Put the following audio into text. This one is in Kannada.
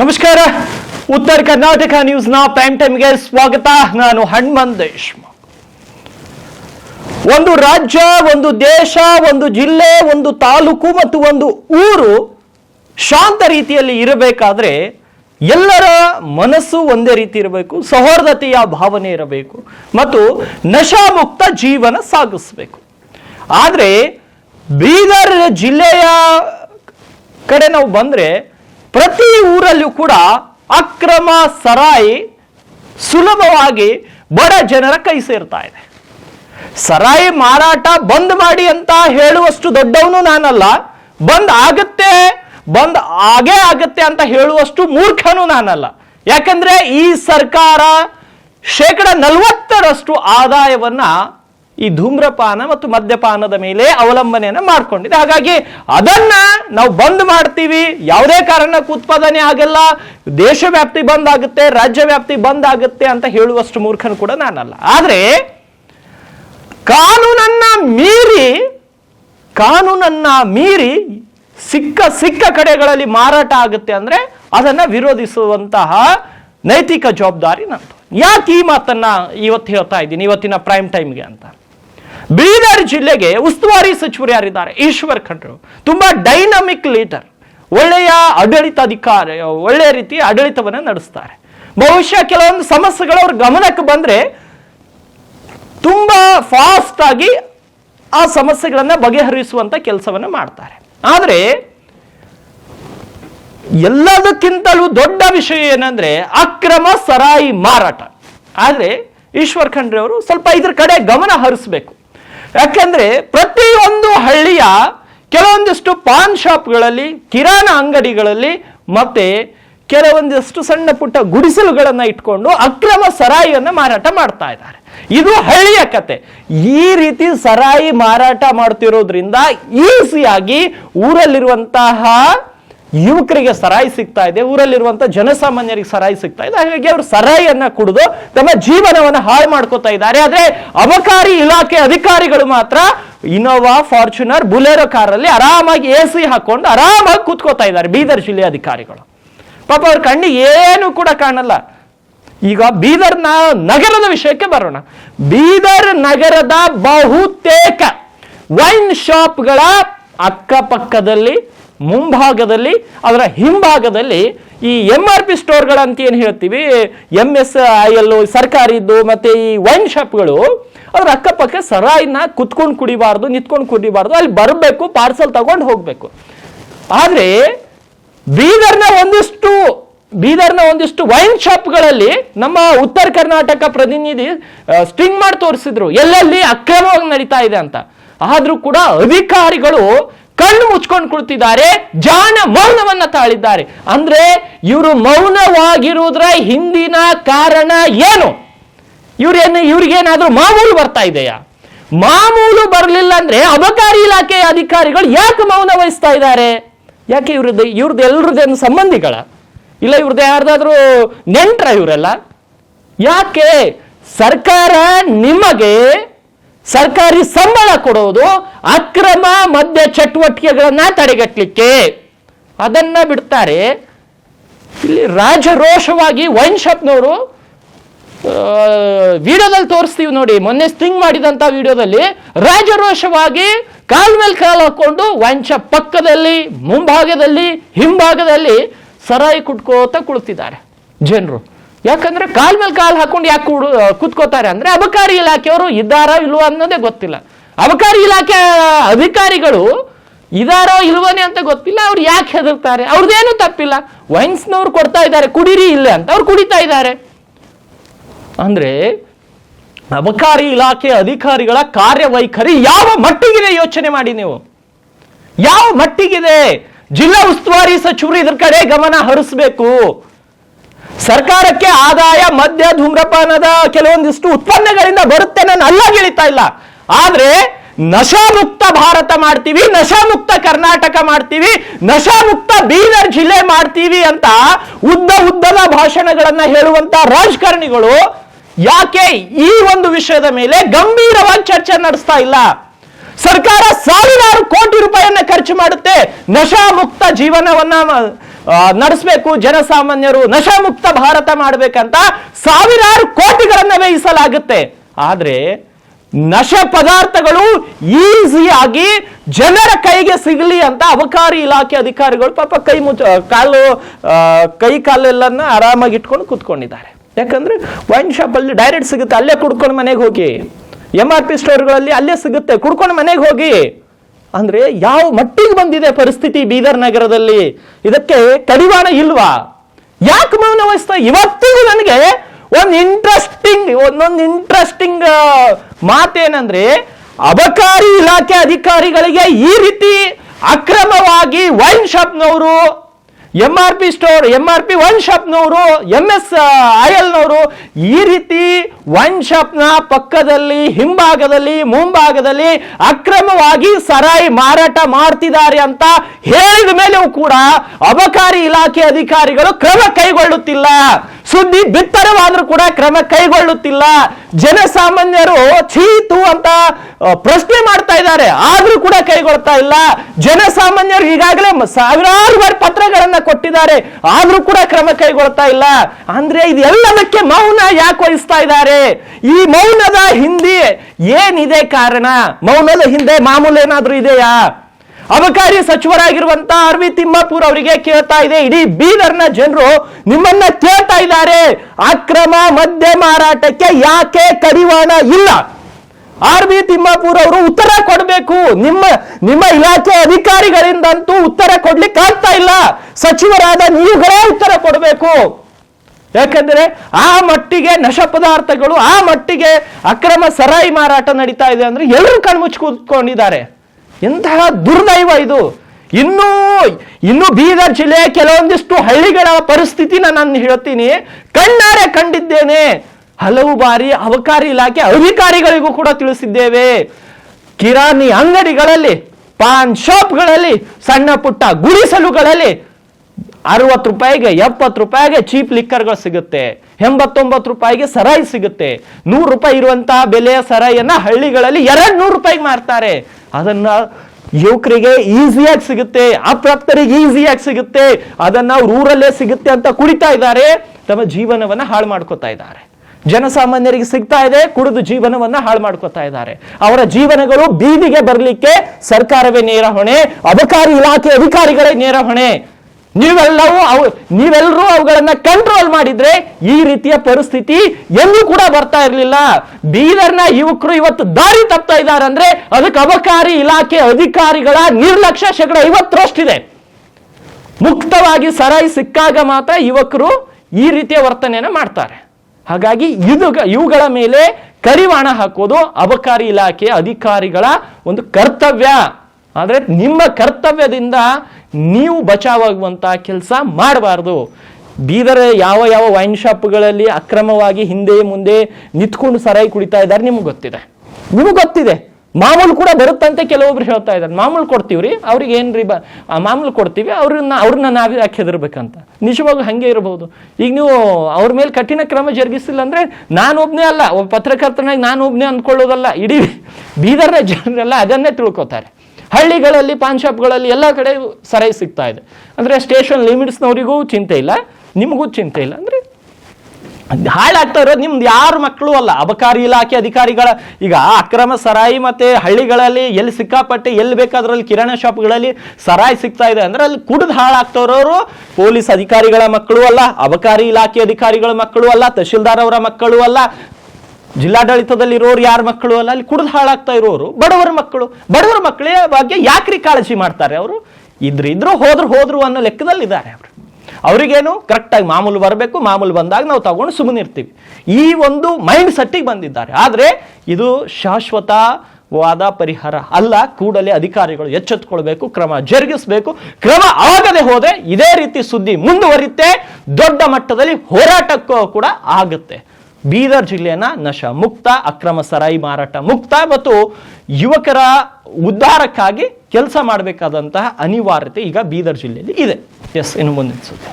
ನಮಸ್ಕಾರ. ಉತ್ತರ ಕರ್ನಾಟಕ ನ್ಯೂಸ್ನ ಪ್ರೈಮ್ ಟೈಮ್ಗೆ ಸ್ವಾಗತ. ನಾನು ಹಣ್ಮಂತ್ ದೇಶ್ಮುಖ್. ಒಂದು ರಾಜ್ಯ, ಒಂದು ದೇಶ, ಒಂದು ಜಿಲ್ಲೆ, ಒಂದು ತಾಲೂಕು ಮತ್ತು ಒಂದು ಊರು ಶಾಂತ ರೀತಿಯಲ್ಲಿ ಇರಬೇಕಾದ್ರೆ ಎಲ್ಲರ ಮನಸ್ಸು ಒಂದೇ ರೀತಿ ಇರಬೇಕು, ಸೌಹಾರ್ದತೆಯ ಭಾವನೆ ಇರಬೇಕು ಮತ್ತು ನಶಾಮುಕ್ತ ಜೀವನ ಸಾಗಿಸಬೇಕು. ಆದರೆ ಬೀದರ್ ಜಿಲ್ಲೆಯ ಕಡೆ ನಾವು ಬಂದ್ರೆ ಪ್ರತಿ ಊರಲ್ಲೂ ಕೂಡ ಅಕ್ರಮ ಸರಾಯಿ ಸುಲಭವಾಗಿ ಬಡ ಜನರ ಕೈ ಸೇರ್ತಾ ಇದೆ. ಸರಾಯಿ ಮಾರಾಟ ಬಂದ್ ಮಾಡಿ ಅಂತ ಹೇಳುವಷ್ಟು ದೊಡ್ಡವನು ನಾನಲ್ಲ. ಬಂದ್ ಆಗತ್ತೆ, ಬಂದ್ ಆಗೇ ಆಗತ್ತೆ ಅಂತ ಹೇಳುವಷ್ಟು ಮೂರ್ಖನು ನಾನಲ್ಲ. ಯಾಕಂದ್ರೆ ಈ ಸರ್ಕಾರ ಶೇಕಡ ನಲವತ್ತರಷ್ಟು ಆದಾಯವನ್ನ ಈ ಧೂಮ್ರಪಾನ ಮತ್ತು ಮದ್ಯಪಾನದ ಮೇಲೆ ಅವಲಂಬನೆಯನ್ನು ಮಾಡ್ಕೊಂಡಿದೆ. ಹಾಗಾಗಿ ಅದನ್ನ ನಾವು ಬಂದ್ ಮಾಡ್ತೀವಿ. ಯಾವುದೇ ಕಾರಣಕ್ಕೆ ಉತ್ಪಾದನೆ ಆಗಲ್ಲ. ದೇಶವ್ಯಾಪ್ತಿ ಬಂದ್ ಆಗುತ್ತೆ ರಾಜ್ಯ ವ್ಯಾಪ್ತಿ ಬಂದ್ ಆಗುತ್ತೆ ಅಂತ ಹೇಳುವಷ್ಟು ಮೂರ್ಖನು ಕೂಡ ನಾನಲ್ಲ. ಆದ್ರೆ ಕಾನೂನನ್ನ ಮೀರಿ ಕಾನೂನನ್ನ ಮೀರಿ ಸಿಕ್ಕ ಸಿಕ್ಕ ಕಡೆಗಳಲ್ಲಿ ಮಾರಾಟ ಆಗುತ್ತೆ ಅಂದ್ರೆ ಅದನ್ನ ವಿರೋಧಿಸುವಂತಹ ನೈತಿಕ ಜವಾಬ್ದಾರಿ ನಂದು ಯಾಕೆ ಈ ಮಾತನ್ನ ಇವತ್ತು ಹೇಳ್ತಾ ಇದ್ದೀನಿ ಇವತ್ತಿನ ಪ್ರೈಮ್ ಟೈಮ್ಗೆ ಅಂತ? ಬೀದರ್ ಜಿಲ್ಲೆಗೆ ಉಸ್ತುವಾರಿ ಸಚಿವರು ಯಾರಿದ್ದಾರೆ? ಈಶ್ವರ್ ಖಂಡ್ರು. ತುಂಬಾ ಡೈನಾಮಿಕ್ ಲೀಡರ್. ಒಳ್ಳೆಯ ಆಡಳಿತಾಧಿಕಾರಿ ಒಳ್ಳೆಯ ರೀತಿ ಆಡಳಿತವನ್ನು ನಡೆಸ್ತಾರೆ. ಬಹುಶಃ ಕೆಲವೊಂದು ಸಮಸ್ಯೆಗಳು ಅವ್ರ ಗಮನಕ್ಕೆ ಬಂದ್ರೆ ತುಂಬಾ ಫಾಸ್ಟ್ ಆಗಿ ಆ ಸಮಸ್ಯೆಗಳನ್ನ ಬಗೆಹರಿಸುವಂತ ಕೆಲಸವನ್ನು ಮಾಡ್ತಾರೆ. ಆದ್ರೆ ಎಲ್ಲದಕ್ಕಿಂತಲೂ ದೊಡ್ಡ ವಿಷಯ ಏನಂದ್ರೆ ಅಕ್ರಮ ಸರಾಯಿ ಮಾರಾಟ. ಆದರೆ ಈಶ್ವರ್ ಖಂಡ್ರೆ ಅವರು ಸ್ವಲ್ಪ ಇದ್ರ ಕಡೆ ಗಮನ ಹರಿಸ್ಬೇಕು. ಯಾಕಂದ್ರೆ ಪ್ರತಿಯೊಂದು ಹಳ್ಳಿಯ ಕೆಲವೊಂದಿಷ್ಟು ಪಾನ್ ಶಾಪ್ಗಳಲ್ಲಿ ಕಿರಾಣ ಅಂಗಡಿಗಳಲ್ಲಿ ಮತ್ತೆ ಕೆಲವೊಂದಿಷ್ಟು ಸಣ್ಣ ಪುಟ್ಟ ಗುಡಿಸಲುಗಳನ್ನು ಇಟ್ಕೊಂಡು ಅಕ್ರಮ ಸರಾಯಿಯನ್ನು ಮಾರಾಟ ಮಾಡ್ತಾ ಇದ್ದಾರೆ. ಇದು ಹಳ್ಳಿಯ ಕತೆ. ಈ ರೀತಿ ಸರಾಯಿ ಮಾರಾಟ ಮಾಡ್ತಿರೋದ್ರಿಂದ ಈಸಿಯಾಗಿ ಊರಲ್ಲಿರುವಂತಹ ಯುವಕರಿಗೆ ಸರಾಯಿ ಸಿಗ್ತಾ ಇದೆ, ಊರಲ್ಲಿರುವಂತ ಜನಸಾಮಾನ್ಯರಿಗೆ ಸರಾಯಿ ಸಿಗ್ತಾ ಇದೆ. ಹಾಗಾಗಿ ಅವರು ಸರಾಯಿಯನ್ನ ಕುಡಿದು ತಮ್ಮ ಜೀವನವನ್ನು ಹಾಳು ಮಾಡ್ಕೋತಾ ಇದ್ದಾರೆ. ಆದ್ರೆ ಅಬಕಾರಿ ಇಲಾಖೆ ಅಧಿಕಾರಿಗಳು ಮಾತ್ರ ಇನೋವಾ, ಫಾರ್ಚುನರ್, ಬುಲೆರೋ ಕಾರಲ್ಲಿ ಆರಾಮಾಗಿ ಎ ಸಿ ಹಾಕೊಂಡು ಆರಾಮಾಗಿ ಕೂತ್ಕೋತಾ ಇದ್ದಾರೆ, ಬೀದರ್ ಜಿಲ್ಲೆ ಅಧಿಕಾರಿಗಳು. ಪಾಪ ಅವ್ರ ಕಣ್ಣಿಗೆ ಏನು ಕೂಡ ಕಾಣಲ್ಲ. ಈಗ ಬೀದರ್ನ ನಗರದ ವಿಷಯಕ್ಕೆ ಬರೋಣ. ಬೀದರ್ ನಗರದ ಬಹುತೇಕ ವೈನ್ ಶಾಪ್ಗಳ ಅಕ್ಕಪಕ್ಕದಲ್ಲಿ ಮುಂಭಾಗದಲ್ಲಿ, ಅದರ ಹಿಂಭಾಗದಲ್ಲಿ ಈ ಎಂ ಆರ್ ಪಿ ಸ್ಟೋರ್ಗಳಂತ ಏನು ಹೇಳ್ತೀವಿ ಎಂ ಎಸ್ ಐ ಎಲ್ ಸರ್ಕಾರಿದ್ದು, ಮತ್ತೆ ಈ ವೈನ್ ಶಾಪ್ಗಳು ಅದ್ರ ಅಕ್ಕಪಕ್ಕ ಸರಾಯಿನ ಕುತ್ಕೊಂಡು ಕುಡಿಬಾರ್ದು, ನಿಂತ್ಕೊಂಡು ಕುಡಿಬಾರ್ದು, ಅಲ್ಲಿ ಬರಬೇಕು ಪಾರ್ಸಲ್ ತಗೊಂಡು ಹೋಗಬೇಕು. ಆದರೆ, ಬೀದರ್ನ ಒಂದಿಷ್ಟು ಬೀದರ್ನ ಒಂದಿಷ್ಟು ವೈನ್ ಶಾಪ್ಗಳಲ್ಲಿ ನಮ್ಮ ಉತ್ತರ ಕರ್ನಾಟಕ ಪ್ರತಿನಿಧಿ ಸ್ಟಿಂಗ್ ಮಾಡಿ ತೋರಿಸಿದ್ರು. ಎಲ್ಲೆಲ್ಲಿ ಅಕ್ರಮವಾಗಿ ನಡೀತಾ ಇದೆ ಅಂತ. ಆದರೂ ಕೂಡ ಅಧಿಕಾರಿಗಳು ಕಣ್ಣು ಮುಚ್ಕೊಂಡು ಕುಳಿತಿದ್ದಾರೆ, ಜಾಣ ಮೌನವನ್ನ ತಾಳಿದ್ದಾರೆ. ಅಂದ್ರೆ ಇವರು ಮೌನವಾಗಿರುವುದರ ಹಿಂದಿನ ಕಾರಣ ಏನು? ಇವ್ರೇನು, ಇವ್ರಿಗೇನಾದ್ರೂ ಮಾಮೂಲು ಬರ್ತಾ ಇದೆಯಾ? ಮಾಮೂಲು ಬರಲಿಲ್ಲ ಅಂದ್ರೆ ಅಬಕಾರಿ ಇಲಾಖೆಯ ಅಧಿಕಾರಿಗಳು ಯಾಕೆ ಮೌನ ವಹಿಸ್ತಾ ಇದ್ದಾರೆ? ಯಾಕೆ ಇವ್ರದ್ದು ಇವ್ರದ್ದು ಎಲ್ರದ್ದೇನು ಸಂಬಂಧಿಗಳ? ಇಲ್ಲ ಇವ್ರದ್ದು ಯಾರ್ದಾದ್ರೂ ನೆಂಟ್ರ ಇವರೆಲ್ಲ? ಯಾಕೆ ಸರ್ಕಾರ ನಿಮಗೆ ಸರ್ಕಾರಿ ಸಂಬಳ ಕೊಡೋದು ಅಕ್ರಮ ಮದ್ಯ ಚಟುವಟಿಕೆಗಳನ್ನ ತಡೆಗಟ್ಟಲಿಕ್ಕೆ. ಅದನ್ನ ಬಿಡ್ತಾರೆ. ಇಲ್ಲಿ ರಾಜರೋಷವಾಗಿ ವೈನ್ ಶಾಪ್ನವರು ವಿಡಿಯೋದಲ್ಲಿ ತೋರಿಸ್ತೀವಿ ನೋಡಿ, ಮೊನ್ನೆ ಸ್ಟಿಂಗ್ ಮಾಡಿದಂತ ವಿಡಿಯೋದಲ್ಲಿ ರಾಜರೋಷವಾಗಿ ಕಾಲ್ ಮೇಲೆ ಕಾಲು ಹಾಕೊಂಡು ವಂಚ ಪಕ್ಕದಲ್ಲಿ, ಮುಂಭಾಗದಲ್ಲಿ, ಹಿಂಭಾಗದಲ್ಲಿ ಸರಾಯಿ ಕುಟ್ಕೋತ ಕುಳಿತಿದ್ದಾರೆ ಜನರು. ಯಾಕಂದ್ರೆ ಕಾಲ್ ಮೇಲೆ ಕಾಲು ಹಾಕೊಂಡು ಯಾಕೆ ಕೂಡ ಕೂತ್ಕೋತಾರೆ ಅಂದ್ರೆ ಅಬಕಾರಿ ಇಲಾಖೆಯವರು ಇದ್ದಾರೋ ಇಲ್ವೋ ಅನ್ನೋದೇ ಗೊತ್ತಿಲ್ಲ. ಅಬಕಾರಿ ಇಲಾಖೆ ಅಧಿಕಾರಿಗಳು ಇದಾರೋ ಇಲ್ವನೇ ಅಂತ ಗೊತ್ತಿಲ್ಲ, ಅವ್ರು ಯಾಕೆ ಹೆದರ್ತಾರೆ? ಅವ್ರದ್ದೇನು ತಪ್ಪಿಲ್ಲ. ವೈನ್ಸ್ನವ್ರು ಕೊಡ್ತಾ ಇದ್ದಾರೆ, ಕುಡೀರಿ ಇಲ್ಲ ಅಂತ ಅವ್ರು ಕುಡಿತಾ ಇದ್ದಾರೆ. ಅಂದ್ರೆ ಅಬಕಾರಿ ಇಲಾಖೆ ಅಧಿಕಾರಿಗಳ ಕಾರ್ಯವೈಖರಿ ಯಾವ ಮಟ್ಟಿಗಿದೆ ಯೋಚನೆ ಮಾಡಿ ನೀವು. ಯಾವ ಮಟ್ಟಿಗಿದೆ? ಜಿಲ್ಲಾ ಉಸ್ತುವಾರಿ ಸಚಿವರು ಇದ್ರ ಕಡೆ ಗಮನ ಹರಿಸಬೇಕು. ಸರ್ಕಾರಕ್ಕೆ ಆದಾಯ, ಮದ್ಯ, ಧೂಮ್ರಪಾನದ ಕೆಲವೊಂದಿಷ್ಟು ಉತ್ಪನ್ನಗಳಿಂದ ಬರುತ್ತೆ ನಾನು ಅಲ್ಲ ಗೆಳಿತಾ ಇಲ್ಲ. ಆದ್ರೆ ನಶಾಮುಕ್ತ ಭಾರತ ಮಾಡ್ತೀವಿ, ನಶಾಮುಕ್ತ ಕರ್ನಾಟಕ ಮಾಡ್ತೀವಿ, ನಶಾಮುಕ್ತ ಬೀದರ್ ಜಿಲ್ಲೆ ಮಾಡ್ತೀವಿ ಅಂತ ಉದ್ದ ಉದ್ದದ ಭಾಷಣಗಳನ್ನ ಹೇಳುವಂತ ರಾಜಕಾರಣಿಗಳು ಯಾಕೆ ಈ ಒಂದು ವಿಷಯದ ಮೇಲೆ ಗಂಭೀರವಾಗಿ ಚರ್ಚೆ ನಡೆಸ್ತಾ ಇಲ್ಲ? ಸರ್ಕಾರ ಸಾವಿರಾರು ಕೋಟಿ ರೂಪಾಯಿಯನ್ನ ಖರ್ಚು ಮಾಡುತ್ತೆ. ನಶಾ ಮುಕ್ತ ಜೀವನವನ್ನ ನಡೆಸಬೇಕು, ಜನಸಾಮಾನ್ಯರು ನಶಾಮುಕ್ತ ಭಾರತ ಮಾಡಬೇಕಂತ ಸಾವಿರಾರು ಕೋಟಿಗಳನ್ನ ವ್ಯಯಿಸಲಾಗುತ್ತೆ. ಆದ್ರೆ ನಶ ಪದಾರ್ಥಗಳು ಈಸಿಯಾಗಿ ಜನರ ಕೈಗೆ ಸಿಗಲಿ ಅಂತ ಅಬಕಾರಿ ಇಲಾಖೆ ಅಧಿಕಾರಿಗಳು ಪಾಪ ಕೈ ಮುಚ್ಚ ಕಾಲು ಕೈ ಕಾಲೆಲ್ಲನ್ನ ಆರಾಮಾಗಿ ಇಟ್ಕೊಂಡು ಕೂತ್ಕೊಂಡಿದ್ದಾರೆ. ಯಾಕಂದ್ರೆ ವೈನ್ ಶಾಪ್ ಅಲ್ಲಿ ಡೈರೆಕ್ಟ್ ಸಿಗುತ್ತೆ, ಅಲ್ಲೇ ಕುಡ್ಕೊಂಡು ಮನೆಗೆ ಹೋಗಿ. ಎಂ ಆರ್ ಪಿ ಸ್ಟೋರ್ಗಳಲ್ಲಿ ಅಲ್ಲೇ ಸಿಗುತ್ತೆ, ಕುಡ್ಕೊಂಡು ಮನೆಗೆ ಹೋಗಿ. ಅಂದ್ರೆ ಯಾವ ಮಟ್ಟಿಗೆ ಬಂದಿದೆ ಪರಿಸ್ಥಿತಿ ಬೀದರ್ ನಗರದಲ್ಲಿ? ಇದಕ್ಕೆ ಕಡಿವಾಣ ಇಲ್ವಾ? ಯಾಕೆ ಮೌನ ವಹಿಸ್ತಾ? ಇವತ್ತಿಗೂ ನನಗೆ ಒಂದು ಇಂಟ್ರೆಸ್ಟಿಂಗ್ ಒಂದೊಂದು ಇಂಟ್ರೆಸ್ಟಿಂಗ್ ಮಾತೇನಂದ್ರೆ ಅಬಕಾರಿ ಇಲಾಖೆ ಅಧಿಕಾರಿಗಳಿಗೆ ಈ ರೀತಿ ಅಕ್ರಮವಾಗಿ wine ಶಾಪ್ನವರು M R P store M R P one ಶಾಪ್ನವರು M S ಆಯಲ್ನವರು ಈ ರೀತಿ ಒನ್ ಶಾಪ್ನ ಪಕ್ಕದಲ್ಲಿ, ಹಿಂಭಾಗದಲ್ಲಿ, ಮುಂಭಾಗದಲ್ಲಿ ಅಕ್ರಮವಾಗಿ ಸರಾಯಿ ಮಾರಾಟ ಮಾಡ್ತಿದ್ದಾರೆ ಅಂತ ಹೇಳಿದ ಮೇಲೂ ಕೂಡ ಅಬಕಾರಿ ಇಲಾಖೆ ಅಧಿಕಾರಿಗಳು ಕ್ರಮ ಕೈಗೊಳ್ಳುತ್ತಿಲ್ಲ. ಸುದ್ದಿ ಬಿತ್ತರವಾದ್ರೂ ಕೂಡ ಕ್ರಮ ಕೈಗೊಳ್ಳುತ್ತಿಲ್ಲ. ಜನಸಾಮಾನ್ಯರು ಚೀತು ಅಂತ ಪ್ರಶ್ನೆ ಮಾಡ್ತಾ ಇದ್ದಾರೆ. ಆದ್ರೂ ಕೂಡ ಕೈಗೊಳ್ತಾ ಇಲ್ಲ. ಜನಸಾಮಾನ್ಯರು ಈಗಾಗಲೇ ಸಾವಿರಾರು ಬಾರಿ ಪತ್ರಗಳನ್ನ ಕೊಟ್ಟಿದ್ದಾರೆ. ಆದ್ರೂ ಕೂಡ ಕ್ರಮ ಕೈಗೊಳ್ತಾ ಇಲ್ಲ. ಅಂದ್ರೆ ಇದೆಲ್ಲದಕ್ಕೆ ಮೌನ ಯಾಕೆ ವಹಿಸ್ತಾ ಇದ್ದಾರೆ? ಈ ಮೌನದ ಹಿಂದೆ ಏನಿದೆ ಕಾರಣ? ಮೌನದ ಹಿಂದೆ ಮಾಮೂಲು ಏನಾದ್ರೂ ಇದೆಯಾ? ಅಬಕಾರಿ ಸಚಿವರಾಗಿರುವಂತ ಆರ್ ವಿ ತಿಮ್ಮಾಪುರ್ ಅವರಿಗೆ ಕೇಳ್ತಾ ಇದೆ. ಇಡೀ ಬೀದರ್ನ ಜನರು ನಿಮ್ಮನ್ನ ಕೇಳ್ತಾ ಇದ್ದಾರೆ. ಅಕ್ರಮ ಮದ್ಯ ಮಾರಾಟಕ್ಕೆ ಯಾಕೆ ಕಡಿವಾಣ ಇಲ್ಲ? ಆರ್ ಬಿ ತಿಮ್ಮಾಪುರ್ ಅವರು ಉತ್ತರ ಕೊಡಬೇಕು. ನಿಮ್ಮ ನಿಮ್ಮ ಇಲಾಖೆ ಅಧಿಕಾರಿಗಳಿಂದಂತೂ ಉತ್ತರ ಕೊಡ್ಲಿಕ್ಕೆ ಆಗ್ತಾ ಇಲ್ಲ. ಸಚಿವರಾದ ನೀವುಗಳೇ ಉತ್ತರ ಕೊಡಬೇಕು. ಯಾಕಂದ್ರೆ ಆ ಮಟ್ಟಿಗೆ ನಶ ಪದಾರ್ಥಗಳು, ಆ ಮಟ್ಟಿಗೆ ಅಕ್ರಮ ಸರಾಯಿ ಮಾರಾಟ ನಡೀತಾ ಇದೆ ಅಂದ್ರೆ ಎಲ್ಲರೂ ಕಣ್ಮುಚ್ಚಿ ಕೂತ್ಕೊಂಡಿದ್ದಾರೆ. ಎಂತಹ ದುರ್ದೈವ ಇದು. ಇನ್ನೂ, ಇನ್ನು ಬೀದರ್ ಜಿಲ್ಲೆ ಕೆಲವೊಂದಿಷ್ಟು ಹಳ್ಳಿಗಳ ಪರಿಸ್ಥಿತಿನ ನಾನು ಹೇಳ್ತೀನಿ ಕಣ್ಣಾರೆ ಕಂಡಿದ್ದೇನೆ. ಹಲವು ಬಾರಿ ಅಬಕಾರಿ ಇಲಾಖೆ ಅಧಿಕಾರಿಗಳಿಗೂ ಕೂಡ ತಿಳಿಸಿದ್ದೇವೆ. ಕಿರಾಣಿ ಅಂಗಡಿಗಳಲ್ಲಿ, ಪಾನ್ ಶಾಪ್ಗಳಲ್ಲಿ, ಸಣ್ಣ ಪುಟ್ಟ ಗುಡಿಸಲುಗಳಲ್ಲಿ ಅರವತ್ತು ರೂಪಾಯಿಗೆ, ಎಪ್ಪತ್ತು ರೂಪಾಯಿಗೆ ಚೀಪ್ ಲಿಕ್ಕರ್ಗಳು ಸಿಗುತ್ತೆ. ಎಂಬತ್ತೊಂಬತ್ತು ರೂಪಾಯಿಗೆ ಸರಾಯಿ ಸಿಗುತ್ತೆ. ನೂರು ರೂಪಾಯಿ ಇರುವಂತಹ ಬೆಲೆಯ ಸರಾಯಿಯನ್ನ ಹಳ್ಳಿಗಳಲ್ಲಿ ಎರಡು ನೂರು ರೂಪಾಯಿಗೆ ಮಾರ್ತಾರೆ. ಅದನ್ನ ಯುವಕರಿಗೆ ಈಸಿಯಾಗಿ ಸಿಗುತ್ತೆ, ಅಪ್ರಾಪ್ತರಿಗೆ ಈಸಿಯಾಗಿ ಸಿಗುತ್ತೆ. ಅದನ್ನ ರೂರಲ್ಲೇ ಸಿಗುತ್ತೆ ಅಂತ ಕುಡಿತಾ ಇದ್ದಾರೆ. ತಮ್ಮ ಜೀವನವನ್ನ ಹಾಳು ಮಾಡ್ಕೋತಾ ಇದ್ದಾರೆ. ಜನಸಾಮಾನ್ಯರಿಗೆ ಸಿಗ್ತಾ ಇದೆ, ಕುಡಿದು ಜೀವನವನ್ನ ಹಾಳು ಮಾಡ್ಕೋತಾ ಇದ್ದಾರೆ. ಅವರ ಜೀವನಗಳು ಬೀದಿಗೆ ಬರಲಿಕ್ಕೆ ಸರ್ಕಾರವೇ ನೇರ ಹೊಣೆ, ಅಬಕಾರಿ ಇಲಾಖೆ ಅಧಿಕಾರಿಗಳೇ ನೇರ ಹೊಣೆ. ನೀವೆಲ್ಲವೂ ಅವು ನೀವೆಲ್ಲರೂ ಅವುಗಳನ್ನ ಕಂಟ್ರೋಲ್ ಮಾಡಿದ್ರೆ ಈ ರೀತಿಯ ಪರಿಸ್ಥಿತಿ ಎಲ್ಲೂ ಕೂಡ ಬರ್ತಾ ಇರಲಿಲ್ಲ. ಬೀದರ್ನ ಯುವಕರು ಇವತ್ತು ದಾರಿ ತಪ್ತಾ ಇದ್ದಾರೆ ಅಂದ್ರೆ ಅದಕ್ಕೆ ಅಬಕಾರಿ ಇಲಾಖೆ ಅಧಿಕಾರಿಗಳ ನಿರ್ಲಕ್ಷ್ಯ ಶೇಕಡ ಐವತ್ತರಷ್ಟಿದೆ. ಮುಕ್ತವಾಗಿ ಸರಾಯಿ ಸಿಕ್ಕಾಗ ಮಾತ್ರ ಯುವಕರು ಈ ರೀತಿಯ ವರ್ತನೆಯನ್ನು ಮಾಡ್ತಾರೆ. ಹಾಗಾಗಿ ಇದು ಇವುಗಳ ಮೇಲೆ ಕರಿವಾಣ ಹಾಕೋದು ಅಬಕಾರಿ ಇಲಾಖೆಯ ಅಧಿಕಾರಿಗಳ ಒಂದು ಕರ್ತವ್ಯ. ಆದ್ರೆ ನಿಮ್ಮ ಕರ್ತವ್ಯದಿಂದ ನೀವು ಬಚಾವಾಗುವಂಥ ಕೆಲಸ ಮಾಡಬಾರ್ದು. ಬೀದರ್ ಯಾವ ಯಾವ ವೈನ್ ಶಾಪ್ಗಳಲ್ಲಿ ಅಕ್ರಮವಾಗಿ ಹಿಂದೆ ಮುಂದೆ ನಿಂತ್ಕೊಂಡು ಸರಾಯಿ ಕುಡಿತಾ ಇದ್ದಾರೆ ನಿಮ್ಗೆ ಗೊತ್ತಿದೆ. ನಿಮಗೆ ಗೊತ್ತಿದೆ. ಮಾಮೂಲು ಕೂಡ ಬರುತ್ತಂತೆ ಕೆಲವೊಬ್ರು ಹೇಳ್ತಾ ಇದ್ದಾರೆ. ಮಾಮೂಲು ಕೊಡ್ತೀವ್ರಿ, ಅವ್ರಿಗೆ ಏನ್ರಿ ಬ ಮಾಮೂಲು ಕೊಡ್ತೀವಿ, ಅವ್ರನ್ನ ಅವ್ರನ್ನ ನಾವೇ ಯಾಕೆ ಹೆದರ್ಬೇಕಂತ? ನಿಜವಾಗ್ಲೂ ಹಂಗೆ ಇರಬಹುದು ಈಗ ನೀವು ಅವ್ರ ಮೇಲೆ ಕಠಿಣ ಕ್ರಮ ಜರುಗಿಸಿಲ್ಲ ಅಂದ್ರೆ ನಾನೊಬ್ನೇ ಅಲ್ಲ, ಒಬ್ಬ ಪತ್ರಕರ್ತನಾಗಿ ನಾನೊಬ್ನೇ ಅಂದ್ಕೊಳ್ಳೋದಲ್ಲ. ಇಡೀ ಬೀದರ್ನ ಜನರೆಲ್ಲ ಅದನ್ನೇ ತಿಳ್ಕೊತಾರೆ. ಹಳ್ಳಿಗಳಲ್ಲಿ ಪಾನ್ ಶಾಪ್ಗಳಲ್ಲಿ ಎಲ್ಲ ಕಡೆ ಸರಾಯಿ ಸಿಗ್ತಾ ಇದೆ. ಅಂದರೆ ಸ್ಟೇಷನ್ ಲಿಮಿಟ್ಸ್ನವರಿಗೂ ಚಿಂತೆ ಇಲ್ಲ, ನಿಮಗೂ ಚಿಂತೆ ಇಲ್ಲ. ಅಂದ್ರೆ ಹಾಳಾಗ್ತಾ ಇರೋದು ನಿಮ್ದು ಯಾರು ಮಕ್ಕಳು ಅಲ್ಲ. ಅಬಕಾರಿ ಇಲಾಖೆ ಅಧಿಕಾರಿಗಳ, ಈಗ ಅಕ್ರಮ ಸರಾಯಿ ಮತ್ತೆ ಹಳ್ಳಿಗಳಲ್ಲಿ ಎಲ್ಲಿ ಸಿಕ್ಕಾಪಟ್ಟೆ, ಎಲ್ಲಿ ಬೇಕಾದ್ರಲ್ಲಿ ಕಿರಾಣಿ ಶಾಪ್ಗಳಲ್ಲಿ ಸರಾಯಿ ಸಿಗ್ತಾ ಇದೆ. ಅಂದ್ರೆ ಅಲ್ಲಿ ಕುಡಿದು ಹಾಳಾಗ್ತಾ ಇರೋರು ಪೊಲೀಸ್ ಅಧಿಕಾರಿಗಳ ಮಕ್ಕಳು ಅಲ್ಲ, ಅಬಕಾರಿ ಇಲಾಖೆ ಅಧಿಕಾರಿಗಳ ಮಕ್ಕಳು ಅಲ್ಲ, ತಹಶೀಲ್ದಾರ್ ಅವರ ಮಕ್ಕಳು ಅಲ್ಲ ಜಿಲ್ಲಾಡಳಿತದಲ್ಲಿ ಇರೋರು ಯಾರ ಮಕ್ಕಳು ಅಲ್ಲ, ಅಲ್ಲಿ ಕುಡಿದು ಹಾಳಾಗ್ತಾ ಇರೋರು, ಬಡವರ ಮಕ್ಕಳು. ಬಡವರ ಮಕ್ಕಳೇ ಬಗ್ಗೆ ಯಾಕ್ರಿ ಕಾಳಜಿ ಮಾಡ್ತಾರೆ ಅವರು? ಇದ್ರು ಇದ್ರು ಹೋದ್ರು ಹೋದ್ರು ಅನ್ನೋ ಲೆಕ್ಕದಲ್ಲಿ ಇದ್ದಾರೆ ಅವರು. ಅವರಿಗೇನು ಕರೆಕ್ಟಾಗಿ ಮಾಮೂಲು ಬರಬೇಕು, ಮಾಮೂಲು ಬಂದಾಗ ನಾವು ತಗೊಂಡು ಸುಮ್ಮನಿರ್ತೀವಿ ಈ ಒಂದು ಮೈಂಡ್ ಸೆಟ್ಟಿಗೆ ಬಂದಿದ್ದಾರೆ. ಆದರೆ ಇದು ಶಾಶ್ವತ ವಾದ ಪರಿಹಾರ ಅಲ್ಲ. ಕೂಡಲೇ ಅಧಿಕಾರಿಗಳು ಎಚ್ಚೆತ್ಕೊಳ್ಬೇಕು, ಕ್ರಮ ಜರುಗಿಸಬೇಕು. ಕ್ರಮ ಆಗದೆ ಹೋದರೆ ಇದೇ ರೀತಿ ಸುದ್ದಿ ಮುಂದುವರಿಯುತ್ತೆ. ದೊಡ್ಡ ಮಟ್ಟದಲ್ಲಿ ಹೋರಾಟಕ್ಕೂ ಕೂಡ ಆಗುತ್ತೆ. ಬೀದರ್ ಜಿಲ್ಲೆಯನ್ನ ನಶ ಮುಕ್ತ, ಅಕ್ರಮ, ಸರಾಯಿ ಮಾರಾಟ ಮುಕ್ತ ಮತ್ತು ಯುವಕರ ಉದ್ಧಾರಕ್ಕಾಗಿ ಕೆಲಸ ಮಾಡಬೇಕಾದಂತಹ ಅನಿವಾರ್ಯತೆ ಈಗ ಬೀದರ್ ಜಿಲ್ಲೆಯಲ್ಲಿ ಇದೆ. ಎಸ್ ಇನ್ನು ಮುಂದಿನ ಸುದ್ದಿ.